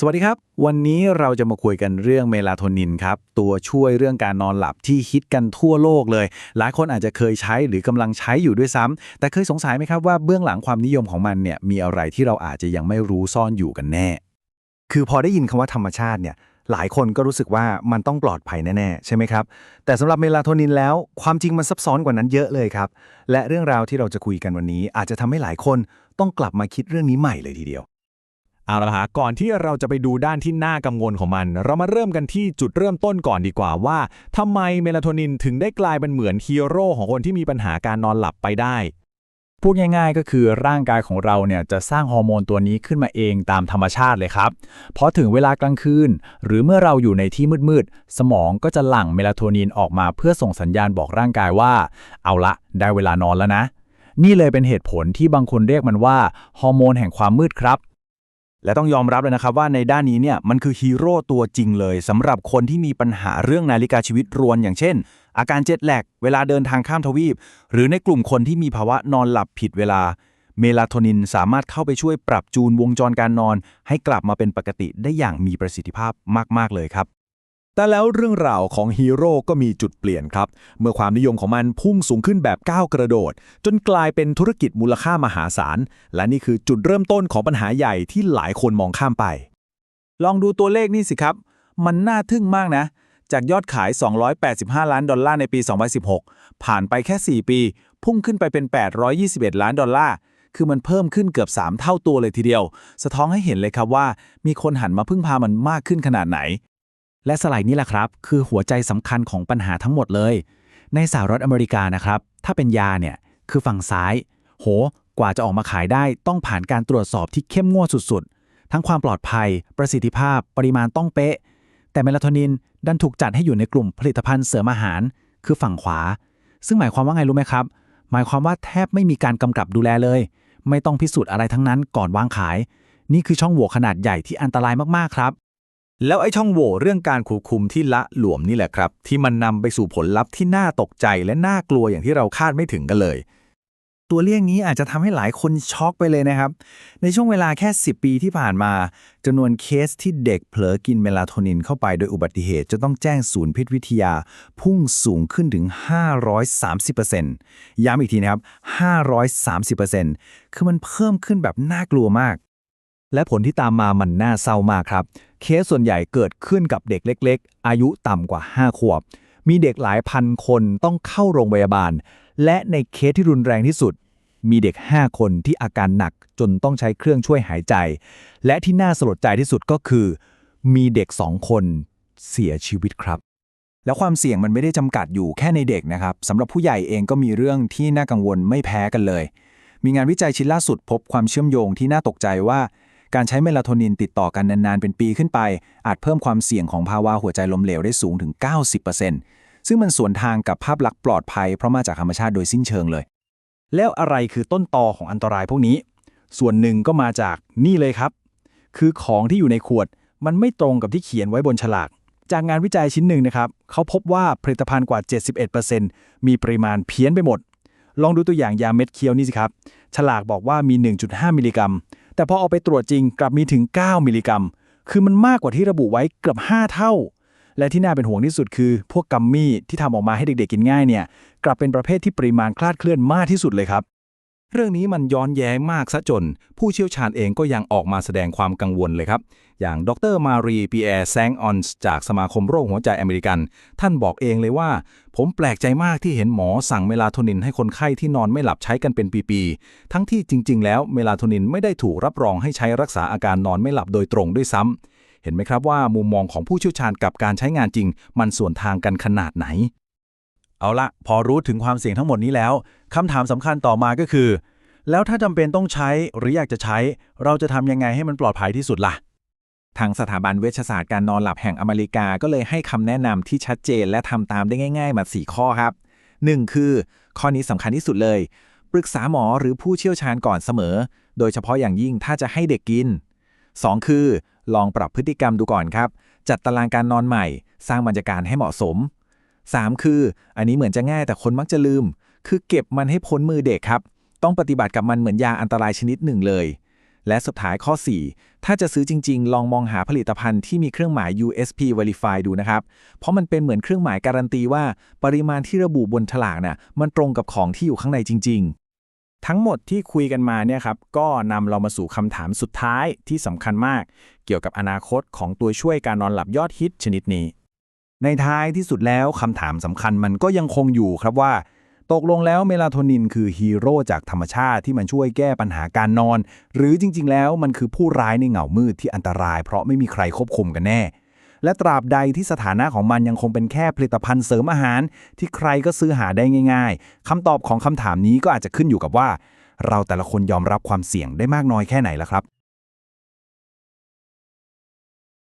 สวัสดีครับ วันนี้เราจะมาคุยกันเรื่องเมลาโทนินครับ ตัวช่วยเรื่องการนอนหลับที่ฮิตกันทั่วโลกเลย หลายคนอาจจะเคยใช้หรือกำลังใช้อยู่ด้วยซ้ำแต่เคยสงสัยไหมครับว่าเบื้องหลังความนิยมของมันเนี่ยมีอะไรที่เราอาจจะยังไม่รู้ซ่อนอยู่กันแน่ คือพอได้ยินคำว่าธรรมชาติเนี่ยหลายคนก็รู้สึกว่ามันต้องปลอดภัยแน่ๆ ใช่ไหมครับ แต่สำหรับเมลาโทนินแล้วความจริงมันซับซ้อนกว่านั้นเยอะเลยครับและเรื่องราวที่เราจะคุยกันวันนี้ อาจจะทำให้หลายคนต้องกลับมาคิดเรื่องนี้ใหม่เลยทีเดียว เอาละฮะก่อนที่เราจะไปดูด้านที่น่ากังวลของมัน เรามาเริ่มกันที่จุดเริ่มต้นก่อนดีกว่าว่าทำไมเมลาโทนินถึงได้กลายเป็นเหมือนฮีโร่ของคนที่มีปัญหาการนอนหลับไปได้พูดง่ายๆ ก็คือร่างกายของเราเนี่ยจะสร้างฮอร์โมนตัวนี้ขึ้นมาเองตามธรรมชาติเลยครับพอถึงเวลากลางคืน หรือเมื่อเราอยู่ในที่มืดๆ สมองก็จะหลั่งเมลาโทนินออกมาเพื่อส่งสัญญาณบอกร่างกายว่า เอาละ ได้เวลานอนแล้วนะ นี่เลยเป็นเหตุผลที่บางคนเรียกมันว่าฮอร์โมนแห่งความมืดครับ และต้องยอมรับเลยนะครับว่าในด้านนี้เนี่ยมันคือฮีโร่ตัวจริงเลยสำหรับคนที่มีปัญหาเรื่องนาฬิกาชีวิตรวน อย่างเช่น อาการเจ็ตแลกเวลาเดินทางข้ามทวีป หรือในกลุ่มคนที่มีภาวะนอนหลับผิดเวลา เมลาโทนินสามารถเข้าไปช่วยปรับจูนวงจรการนอน ให้กลับมาเป็นปกติได้อย่างมีประสิทธิภาพมาก ๆ เลยครับ แต่แล้วเรื่องราวของฮีโร่ก็มีจุดเปลี่ยนครับ เมื่อความนิยมของมันพุ่งสูงขึ้นแบบก้าวกระโดด จนกลายเป็นธุรกิจมูลค่ามหาศาล และนี่คือจุดเริ่มต้นของปัญหาใหญ่ที่หลายคนมองข้ามไป ลองดูตัวเลขนี่สิครับ มันน่าทึ่งมากนะ จากยอดขาย 285 ล้านดอลลาร์ในปี 2016 ผ่านไปแค่ 4 ปี พุ่งขึ้นไปเป็น 821 ล้านดอลลาร์คือมันเพิ่มขึ้นเกือบ 3 เท่าตัวเลยทีเดียว สะท้อนให้เห็นเลยครับว่า มีคนหันมาพึ่งพามันมากขึ้นขนาดไหน และสไลด์นี้แหละครับ คือหัวใจสำคัญของปัญหาทั้งหมดเลย ในสหรัฐอเมริกานะครับ ถ้าเป็นยาเนี่ยคือฝั่งซ้าย โห กว่าจะออกมาขายได้ต้องผ่านการตรวจสอบที่เข้มงวดสุดๆ ทั้งความปลอดภัย ประสิทธิภาพ ปริมาณต้องเป๊ะ แต่เมลาโทนินดันถูกจัดให้อยู่ในกลุ่มผลิตภัณฑ์เสริมอาหาร คือฝั่งขวา ซึ่งหมายความว่าไงรู้ไหมครับ หมายความว่าแทบไม่มีการกำกับดูแลเลย ไม่ต้องพิสูจน์อะไรทั้งนั้นก่อนวางขาย นี่คือช่องโหว่ขนาดใหญ่ที่อันตรายมากๆครับ แล้วไอ้ช่องโหว่เรื่องการควบคุมที่ละหลวมนี่แหละครับ ที่มันนำไปสู่ผลลัพธ์ที่น่าตกใจและน่ากลัวอย่างที่เราคาดไม่ถึงกันเลย ตัวเลขนี้อาจจะทำให้หลายคนช็อกไปเลยนะครับ ในช่วงเวลาแค่ 10 ปีที่ผ่านมาจำนวนเคสที่เด็กเผลอกินเมลาโทนินเข้าไปโดยอุบัติเหตุจะต้องแจ้งศูนย์พิษวิทยา พุ่งสูงขึ้นถึง 530%ย้ำอีกทีนะครับ 530%คือมันเพิ่มขึ้นแบบน่ากลัวมาก และผลที่ตามมามันน่าเศร้ามากครับ เคสส่วนใหญ่เกิดขึ้นกับเด็กเล็ก ๆ อายุต่ำกว่า 5 ขวบ มีเด็กหลายพันคนต้องเข้าโรงพยาบาล และในเคสที่รุนแรงที่สุด มีเด็ก 5 คนที่อาการหนักจนต้องใช้เครื่องช่วยหายใจ และที่น่าสลดใจที่สุดก็คือ มีเด็ก2คนเสียชีวิตครับแล้วความเสี่ยงมันไม่ได้จำกัดอยู่แค่ในเด็กนะครับสำหรับผู้ใหญ่เองก็มีเรื่องที่น่ากังวลไม่แพ้กันเลย มีงานวิจัยชิ้นล่าสุดพบความเชื่อมโยงที่น่าตกใจว่า การใช้เมลาโทนินติดต่อกันนานๆ เป็นปีขึ้นไป อาจเพิ่มความเสี่ยงของภาวะหัวใจล้มเหลวได้สูงถึง 90%ซึ่งมันสวนทางกับภาพลักษณ์ปลอดภัยเพราะมาจากธรรมชาติโดยสิ้นเชิงเลย แล้วอะไรคือต้นตอของอันตรายพวกนี้ ส่วนหนึ่งก็มาจากนี่เลยครับ คือของที่อยู่ในขวดมันไม่ตรงกับที่เขียนไว้บนฉลาก จากงานวิจัยชิ้นหนึ่งนะครับเขาพบว่าผลิตภัณฑ์กว่า 71%มีปริมาณเพี้ยนไปหมดลองดูตัวอย่างยาเม็ดเคี้ยวนี่สิครับ ฉลากบอกว่ามี 1.5 มิลลิกรัม แต่พอเอาไปตรวจจริงกลับมีถึง 9 มิลลิกรัม คือมันมากกว่าที่ระบุไว้เกือบ 5 เท่า และที่น่าเป็นห่วงที่สุดคือ พวกกัมมี่ที่ทำออกมาให้เด็กๆกินง่ายเนี่ย กลับเป็นประเภทที่ปริมาณคลาดเคลื่อนมากที่สุดเลยครับ เรื่องนี้มันย้อนแย้งมากซะจน ผู้เชี่ยวชาญเองก็ยังออกมาแสดงความกังวลเลยครับ อย่างดรมารีปีแอร์แซงออนส์จากสมาคมโรคหัวใจอเมริกัน ท่านบอกเองเลยว่า ผมแปลกใจมากที่เห็นหมอสั่งเมลาโทนินให้คนไข้ที่นอนไม่หลับใช้กันเป็นปีๆ ทั้งที่จริง ๆ แล้วเมลาโทนินไม่ได้ถูกรับรองให้ใช้รักษาอาการนอนไม่หลับโดยตรงด้วยซ้ำเห็นไหมครับว่ามุมมองของผู้เชี่ยวชาญกับการใช้งานจริง มันส่วนทางกันขนาดไหน เอาละพอรู้ถึงความเสี่ยงทั้งหมดนี้แล้วคำถามสำคัญต่อมาก็คือ แล้วถ้าจำเป็นต้องใช้หรืออยากจะใช้ เราจะทำยังไงให้มันปลอดภัยที่สุดล่ะ ทางสถาบันเวชศาสตร์การนอนหลับแห่งอเมริกาก็เลยให้คำแนะนำที่ชัดเจนและทำตามได้ง่าย ๆ มา 4 ข้อครับ 1. คือ ข้อนี้สำคัญที่สุดเลย ปรึกษาหมอหรือผู้เชี่ยวชาญก่อนเสมอ โดยเฉพาะอย่างยิ่งถ้าจะให้เด็กกิน 2. คือ ลองปรับพฤติกรรมดูก่อนครับ จัดตารางการนอนใหม่ สร้างบรรยากาศให้เหมาะสม 3. คือ อันนี้เหมือนจะง่ายแต่คนมักจะลืม คือเก็บมันให้พ้นมือเด็กครับ ต้องปฏิบัติกับมันเหมือนยาอันตรายชนิดหนึ่งเลย และสุดท้ายข้อ 4 ถ้าจะซื้อจริง ๆ ลองมองหาผลิตภัณฑ์ที่มีเครื่องหมาย USP Verify ดูนะครับ เพราะมันเป็นเหมือนเครื่องหมายการันตีว่า ปริมาณที่ระบุบนฉลากน่ะมันตรงกับของที่อยู่ข้างในจริง ๆทั้งหมดที่คุยกันมาเนี่ยครับก็นำเรามาสู่คำถามสุดท้ายที่สำคัญมาก เกี่ยวกับอนาคตของตัวช่วยการนอนหลับยอดฮิตชนิดนี้ ในท้ายที่สุดแล้วคำถามสำคัญมันก็ยังคงอยู่ครับว่า ตกลงแล้วเมลาโทนินคือฮีโร่จากธรรมชาติที่มันช่วยแก้ปัญหาการนอน หรือจริง ๆ แล้วมันคือผู้ร้ายในเหงามืดที่อันตราย เพราะไม่มีใครควบคุมกันแน่ และตราบใดที่สถานะของมันยังคงเป็นแค่ผลิตภัณฑ์เสริมอาหาร ที่ใครก็ซื้อหาได้ง่าย ๆคำตอบของคำถามนี้ก็อาจจะขึ้นอยู่กับว่า เราแต่ละคนยอมรับความเสี่ยงได้มากน้อยแค่ไหนละครับ